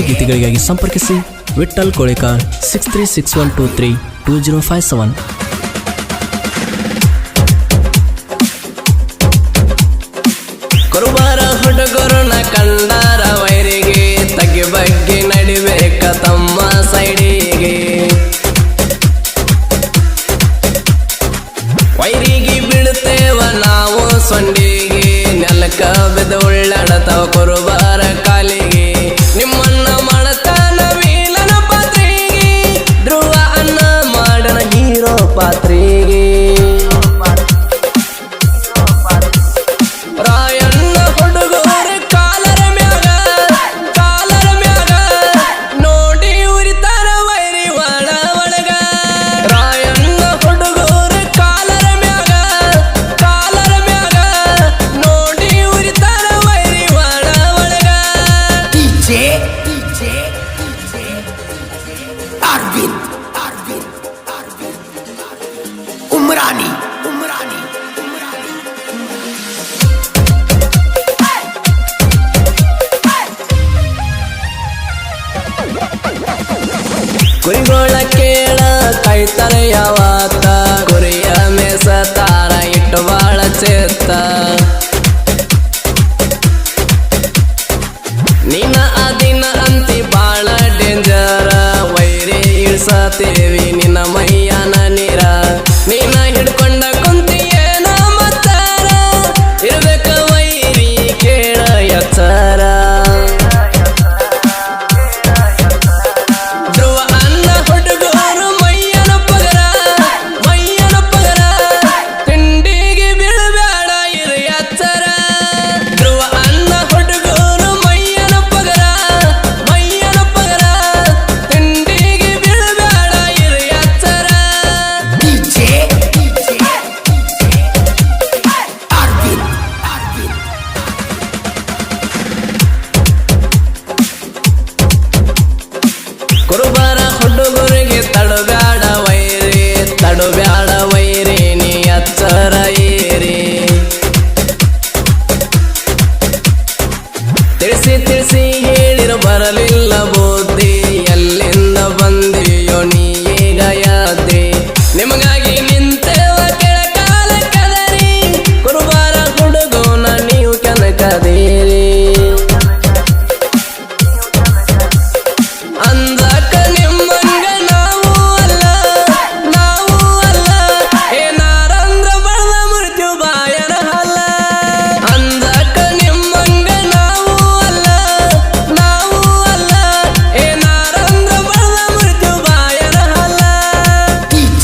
ಗೀತೆಗಳಿಗಾಗಿ ಸಂಪರ್ಕಿಸಿ Vithal Kolikar six three six one two ಕಂಡಾರ ವೈರಿಗೆ ಬಗ್ಗೆ ನಡಿಬೇಕ ತಮ್ಮ ಸೈಡಿಗೆ. ವೈರಿಗೆ ಬೀಳುತ್ತೇವ ನಾವು ಸೊಂಡಿಗೆ ನೆಲಕ ಬಿದ್ದು ಉಳ್ಳಾಡತಾವ ಕುರುಬಾರ ಪಾತ್ರೆಗೆ ಕುರಿಗೋಳ ಕೇಳ ಕೈತರ ಯಾವಾತ. ಕುರಿಯ ಮೇಸ ತಾರ ಇಟ್ಟು ಬಾಳ ಚೇತ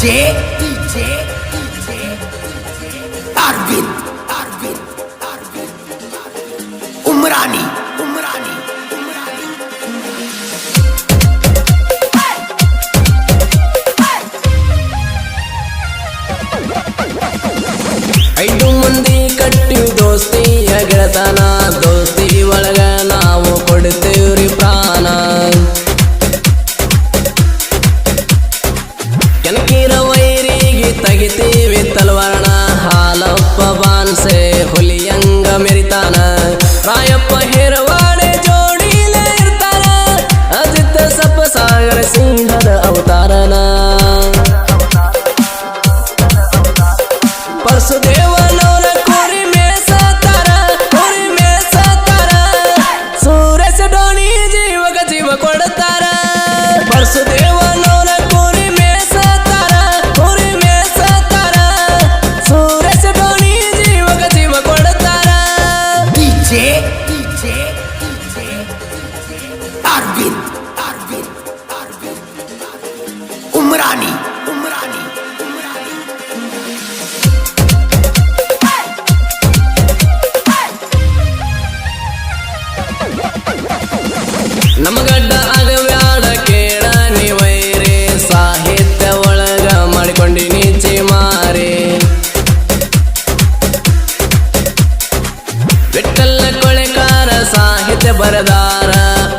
DJ, DJ, Arvin, Arvin, Arvin. Umrani, Umrani, Umrani. ಐದು ಮಂದಿ ಕಟ್ಟಿವ್ ದೋಸ್ತಿಯ ಗೆಳತನ ರಾಯಪ್ಪ ಹೇರವಾಡೆ ಜೋಡಿಲೇ ಇರ್ತಾರ ಅಜಿತ್ ಸಪ್ಪ ಸಾಗರ ಸಿಂಹದ ನಮಗಡ್ಡ ಆಗವ್ಯಾಡ ಕೇಳ ನೀ ವೈರೇ. ಸಾಹಿತ್ಯ ಒಳಗ ಮಾಡಿಕೊಂಡಿನಿ ಮಾರಿ. ವಿಠಲ್ಲ ಕೊಳೆಕಾರ, ಸಾಹಿತ್ಯ ಬರದಾರ.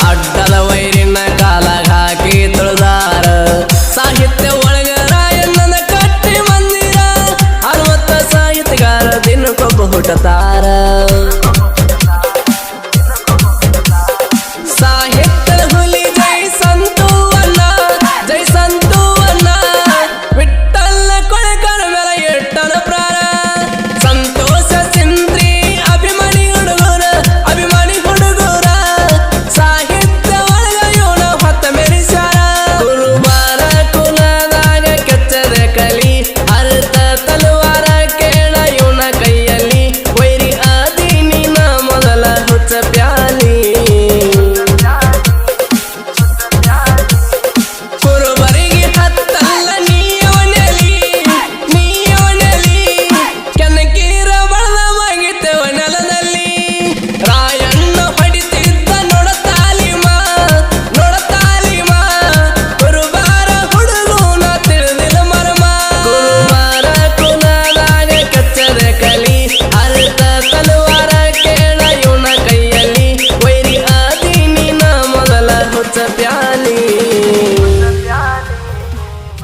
ಅಡ್ಡದ ವೈರಿನ ಕಾಲಾಗ ಹಾಕಿ ತುಳಿದಾರ. ಸಾಹಿತ್ಯ ಒಳಗ ರಾಯಣ್ಣನ ಕಟ್ಟಿ ಮಂದಿರ. ಅರವತ್ತ ಸಾಹಿತ್ಯಗಾರ ದಿನಕ್ಕೊಬ್ಬ ಹುಟ್ಟತಾರ.